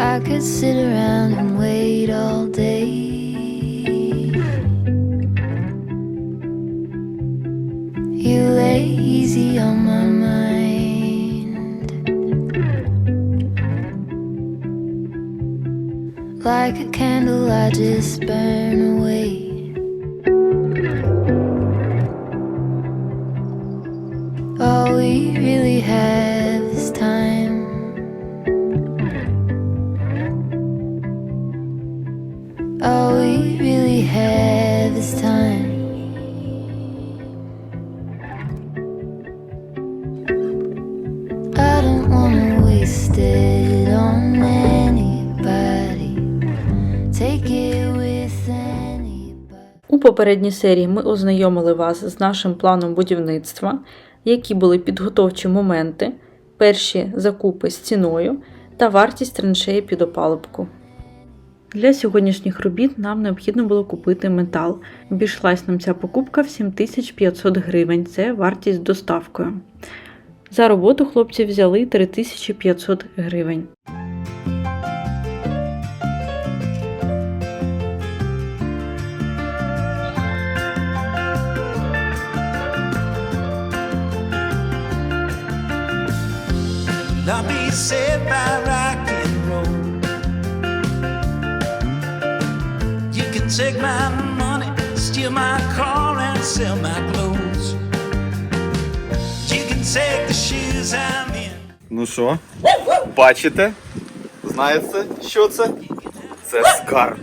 I could sit around and wait all day. You lay easy on my mind. Like a candle, I just burn away. We really have is time. I don't wanna waste it on anybody. Take it. У попередній серії ми ознайомили вас з нашим планом будівництва, які були підготовчі моменти, перші закупи з ціною та вартість траншеї під опалубку. Для сьогоднішніх робіт нам необхідно було купити метал. Обійшлась нам ця покупка в 7500 гривень, це вартість доставкою. За роботу хлопці взяли 3500 гривень. I'll be saved by take my money, steal my car, and sell my clothes. You can take the shoes I'm in. Ну що, бачите? Знаєте, що це? Це скарб.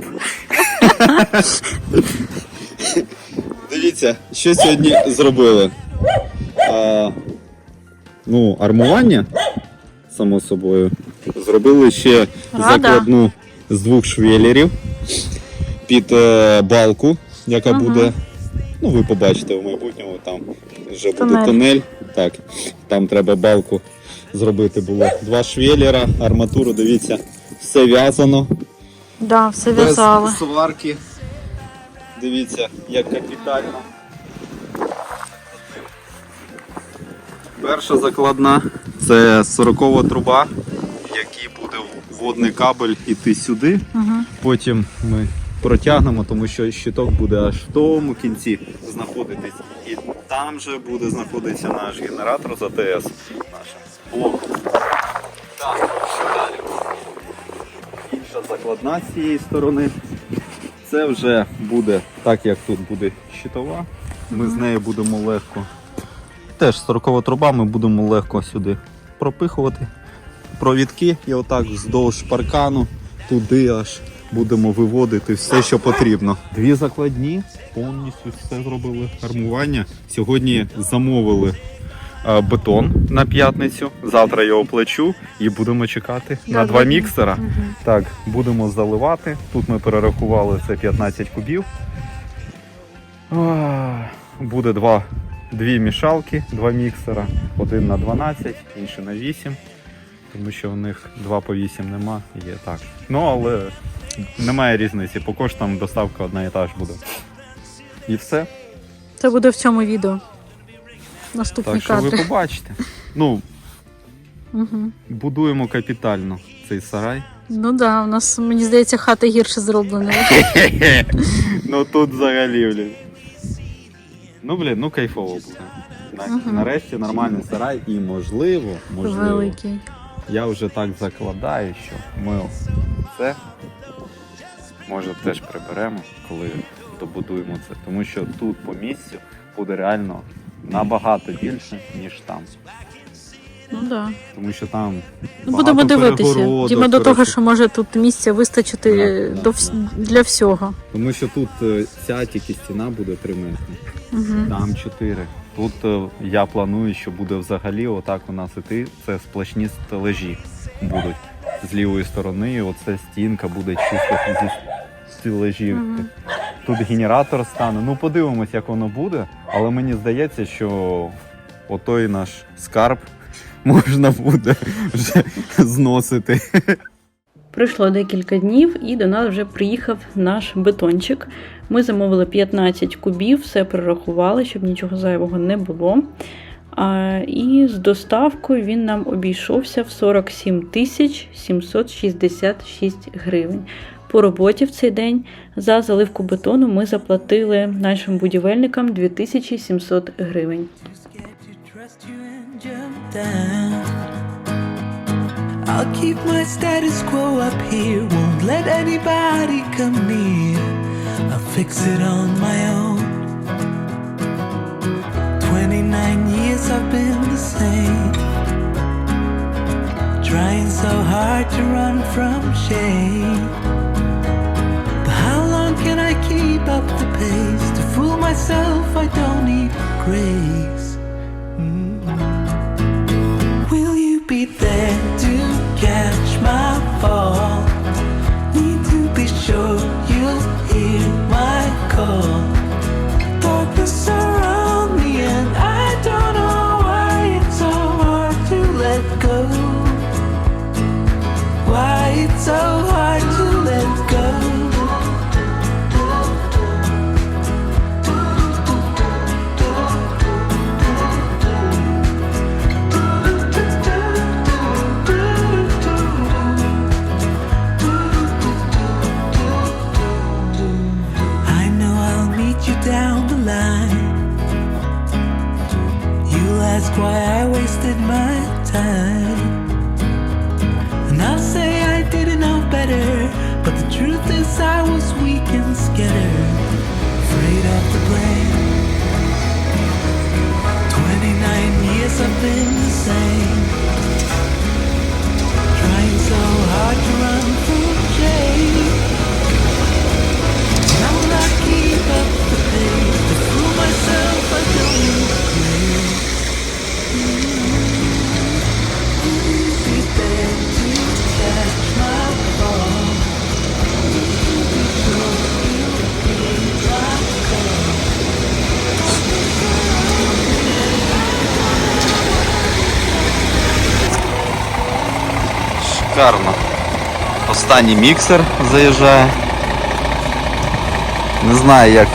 Дивіться, що сьогодні зробили. А, ну, армування, само собою. Зробили ще Рада. закладну з двох швелерів під е, балку, яка Ага. буде. Ну, ви побачите в майбутньому, там вже буде Тунель. тунель. Так, там треба балку зробити було. Два швелера, арматуру, дивіться, все в'язано. Да, все Без сварки. Дивіться, як капітально. Перша закладна це 40 труба, в якій буде водний кабель іти сюди. Потім ми протягнемо, тому що щиток буде аж в тому кінці знаходитись. І там же буде знаходитися наш генератор з АТС. Наш блок. Так, далі? Інша закладна з цієї сторони. Це вже буде так, як тут буде щитова. Ми з нею будемо легко. Теж 40 труба ми будемо легко сюди пропихувати провідки і отак вздовж паркану туди аж будемо виводити все, що потрібно. Дві закладні, повністю все зробили армування. Сьогодні замовили бетон на п'ятницю. Завтра його плечу і будемо чекати на два міксера. Так, будемо заливати. Тут ми перерахували це 15 кубів. Буде два, дві мішалки, два міксера. Один на 12, інший на 8. Тому що у них 2 по 8 нема, є так. Ну, але немає різниці. По коштам доставка одна і та ж буде. І все. Це буде в цьому відео. Наступні Так що ви побачите. Ну, Угу. будуємо капітально цей сарай. Ну так, да, у нас, мені здається, хата гірше зроблена. ну тут взагалі, блін. Ну, блін, ну кайфово буде. На- Мгм. Нарешті нормальний сарай і можливо, можливо, Великий. я вже так закладаю, що ми це може теж приберемо, коли добудуємо це. Тому що тут по місцю буде реально набагато більше, ніж там. Ну так. Да. Тому що там Ну, будемо дивитися. Діма до того, що може тут місця вистачити Да, до вс- да. для всього. Тому що тут е, ця тільки стіна буде 3 метри, Угу. там 4. Тут е, я планую, що буде взагалі отак у нас іти. Це сплошні стележі будуть з лівої сторони. Оце стінка буде чисто стележів. Тут генератор стане. Ну подивимось, як воно буде. Але мені здається, що отой наш скарб можна буде вже зносити. Пройшло декілька днів і до нас вже приїхав наш бетончик. Ми замовили 15 кубів, все прорахували, щоб нічого зайвого не було. А, і з доставкою він нам обійшовся в 47 тисяч 766 гривень. По роботі в цей день за заливку бетону ми заплатили нашим будівельникам 2700 гривень. scared to trust you and jump down. I'll keep my status quo up here, won't let anybody come near. I'll fix it on my own. 29 years I've been the same. Trying so hard to run from shame. Can I keep up the pace? To fool myself, I don't need grace. Mm. Will you be there to catch my fall? Need to be sure you'll hear my call. Darkness my. And I'll say I didn't know better. But the truth is, I was weak and scattered, afraid of the blame. 29 years I've been the same. Trying so hard to run from shame. And I keep up the pace. To fool myself, I don't need Шикарно. Останній міксер заїжджає. Не знаю, як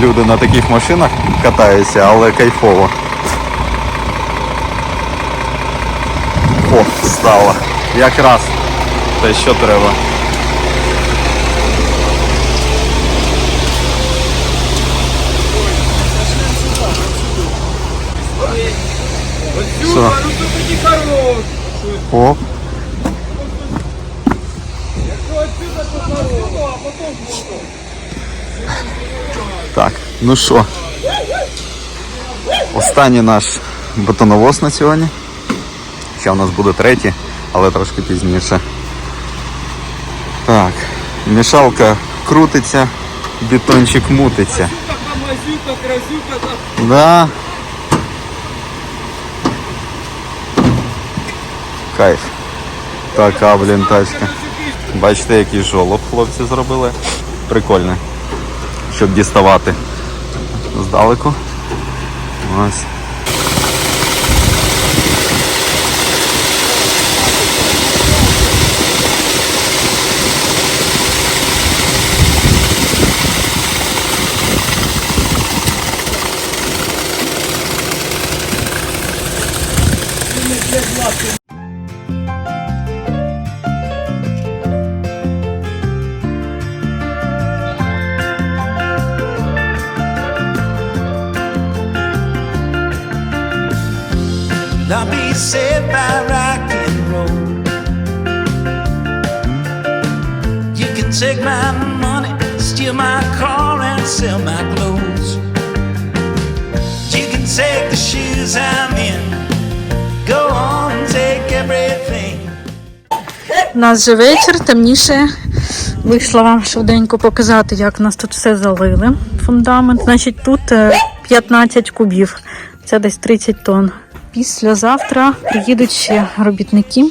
люди на таких машинах катаються, але кайфово. О, стало. Якраз те, що треба. Що? Оп. Так, ну що, останній наш бетоновоз на сьогодні. Ще у нас буде третій, але трошки пізніше. Так, мішалка крутиться, бетончик мутиться. Да. Кайф. Така, блін, тачка. Бачите, який жолоб хлопці зробили. Прикольний. Щоб діставати здалеку. Ось. I'll be saved by rock and roll. You can take my money, steal my car, and sell my clothes. You can take the shoes I'm in, go on and take everything. У нас же вечір, темніше. Вийшла вам швиденько показати, як у нас тут все залили. Фундамент. Значить, тут е, 15 кубів. Це десь 30 тонн. Післязавтра приїдуть ще робітники.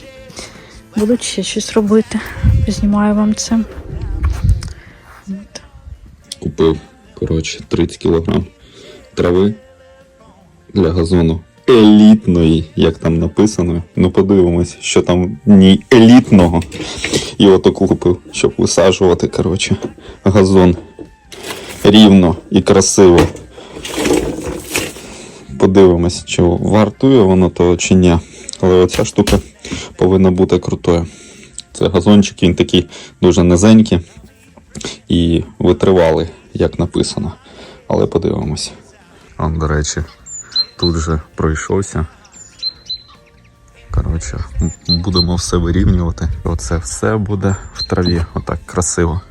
Будуть ще щось робити. Знімаю вам це. От. Купив, коротше, 30 кілограм трави для газону. Елітної, як там написано. Ну подивимось, що там ні елітного. І ото купив, щоб висаджувати, коротше, газон рівно і красиво. Подивимось, чи вартує воно того чи ні. Але оця штука повинна бути крутою. Це газончик, він такий дуже низенький і витривалий, як написано. Але подивимось. До речі, тут же пройшовся. Коротше, будемо все вирівнювати. Оце все буде в траві, отак красиво.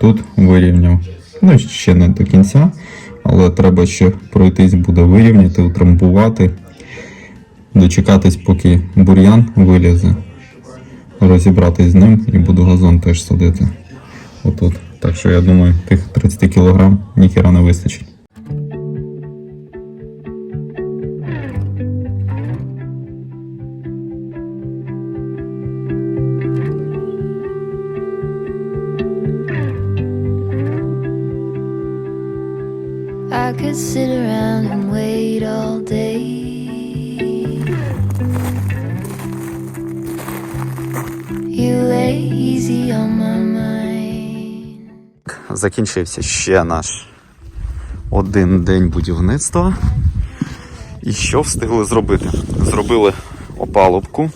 Тут вирівняв. Ну, ще не до кінця, але треба ще пройтись буде вирівняти, утрамбувати, дочекатись, поки бур'ян вилізе, розібратись з ним і буду газон теж садити. Отут. Так що я думаю, тих 30 кг ніхіра не вистачить. Sit around and wait all day. You lay easy on my mind. Закінчився ще наш один день будівництва. І що встигли зробити? Зробили опалубку.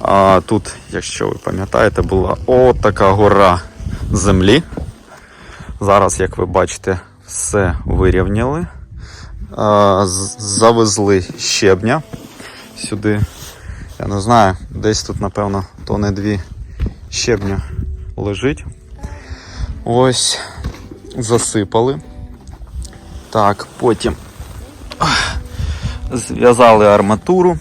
А тут, якщо ви пам'ятаєте, була отака гора землі. Зараз, як ви бачите, все вирівняли. Завезли щебня сюди. Я не знаю, десь тут, напевно, тони дві щебня лежить. Ось засипали. Так, потім зв'язали арматуру,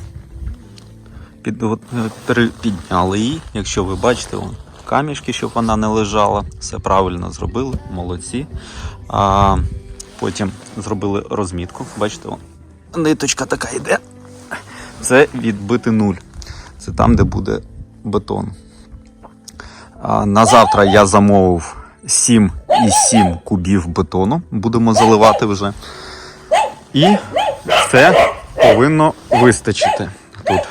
е, підняли її. Якщо ви бачите, вон, камішки, щоб вона не лежала. Все правильно зробили, молодці. А, потім зробили розмітку. Бачите, вон, ниточка така йде. Це відбити нуль. Це там, де буде бетон. А, На завтра я замовив 7,7 кубів бетону. Будемо заливати вже. І це повинно вистачити тут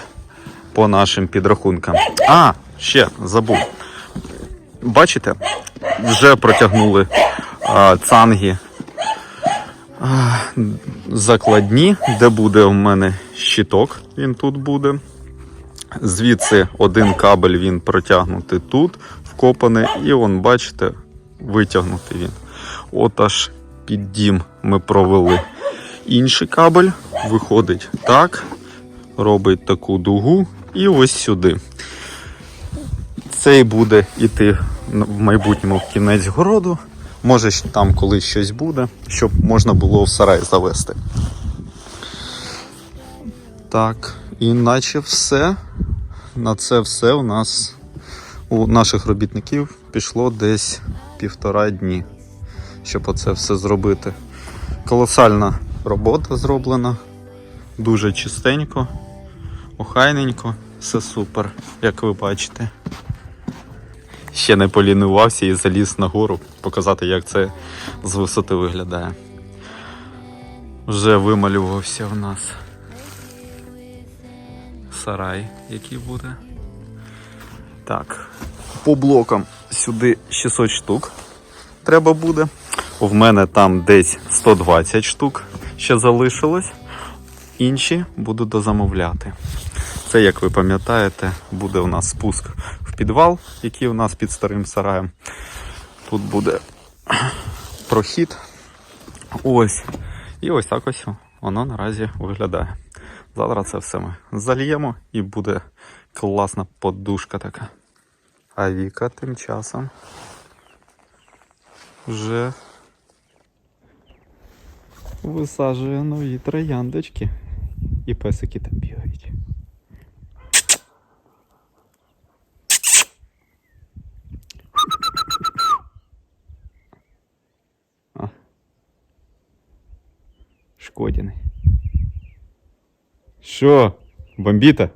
по нашим підрахункам. А, ще забув. Бачите, вже протягнули а, цанги а, закладні, де буде у мене щиток. Він тут буде. Звідси один кабель він протягнутий тут, вкопаний, і он, бачите, витягнутий він. От аж під дім ми провели інший кабель, виходить так, робить таку дугу і ось сюди. Цей буде іти в майбутньому кінець городу. Може, там колись щось буде, щоб можна було в сарай завести. Так, і наче все. На це все у нас у наших робітників пішло десь півтора дні, щоб оце все зробити. Колосальна робота зроблена, дуже чистенько, охайненько, все супер, як ви бачите. Ще не полінувався і заліз на гору, показати, як це з висоти виглядає. Вже вималювався в нас сарай, який буде. Так, по блокам сюди 600 штук треба буде. В мене там десь 120 штук ще залишилось. Інші буду дозамовляти. Це, як ви пам'ятаєте, буде у нас спуск підвал, який у нас під старим сараєм. Тут буде прохід. Ось. І ось так ось воно наразі виглядає. Завтра це все ми зальємо і буде класна подушка така. А Віка тим часом вже висаджує нові трояндочки. І песики там бігають. А. Шкодіни. Що? Бомбіта?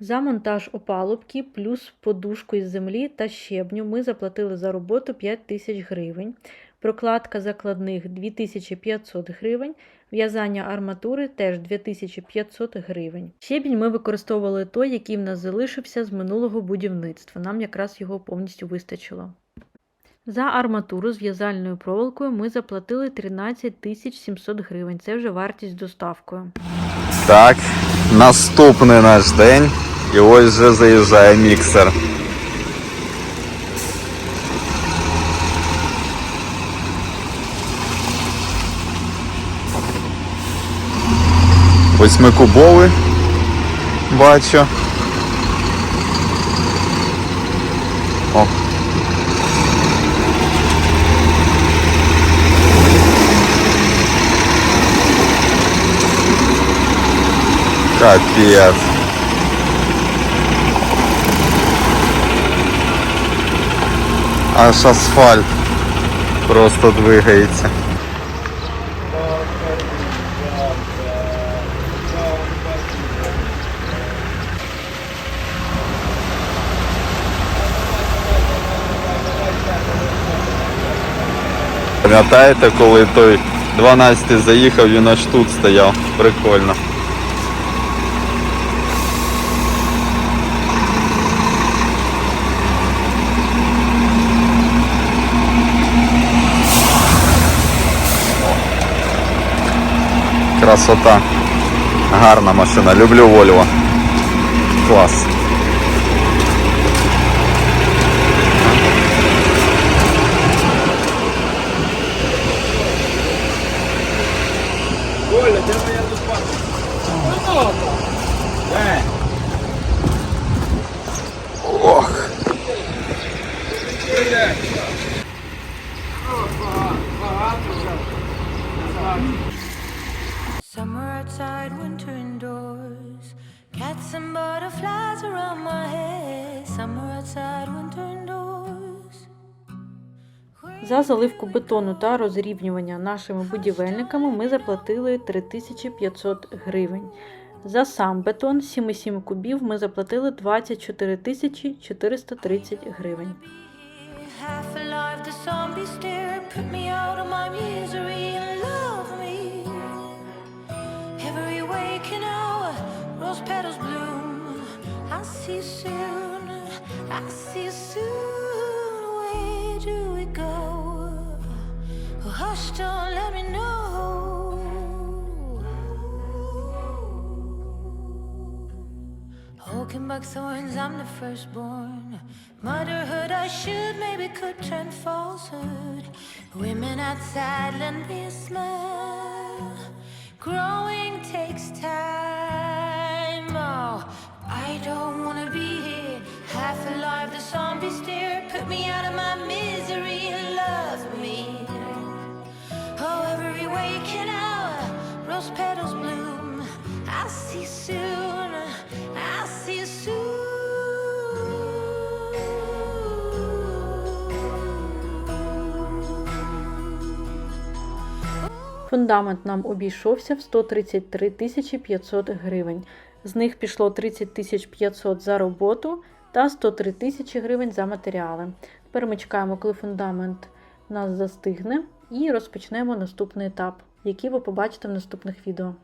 За монтаж опалубки плюс подушку із землі та щебню ми заплатили за роботу 5 тисяч гривень, прокладка закладних 2500 гривень, в'язання арматури теж 2500 гривень. Щебінь ми використовували той, який в нас залишився з минулого будівництва. Нам якраз його повністю вистачило. За арматуру з в'язальною проволокою ми заплатили 13 тисяч 700 гривень. Це вже вартість з доставкою. Так, наступний наш день. І ось вже заїжджає міксер. Восьмикубовий бачу. Капец. Аж асфальт просто двигається. Пам'ятаєте, коли той 12 заїхав, він аж тут стояв. Прикольно. Красота. Гарна машина. Люблю Volvo. Клас. Заливку бетону та розрівнювання нашими будівельниками ми заплатили 3500 гривень. За сам бетон 7,7 кубів ми заплатили 24 тисячі 430 гривень. I'll see do we go? Hush, don't let me know. Walking back thorns, I'm the firstborn. Motherhood, I should, maybe could turn falsehood. Women outside, lend me a smile. Growing Фундамент нам обійшовся в 133 тисячі 500 гривень. З них пішло 30 тисяч 500 за роботу та 103 тисячі гривень за матеріали. Тепер ми чекаємо, коли фундамент нас застигне, і розпочнемо наступний етап, який ви побачите в наступних відео.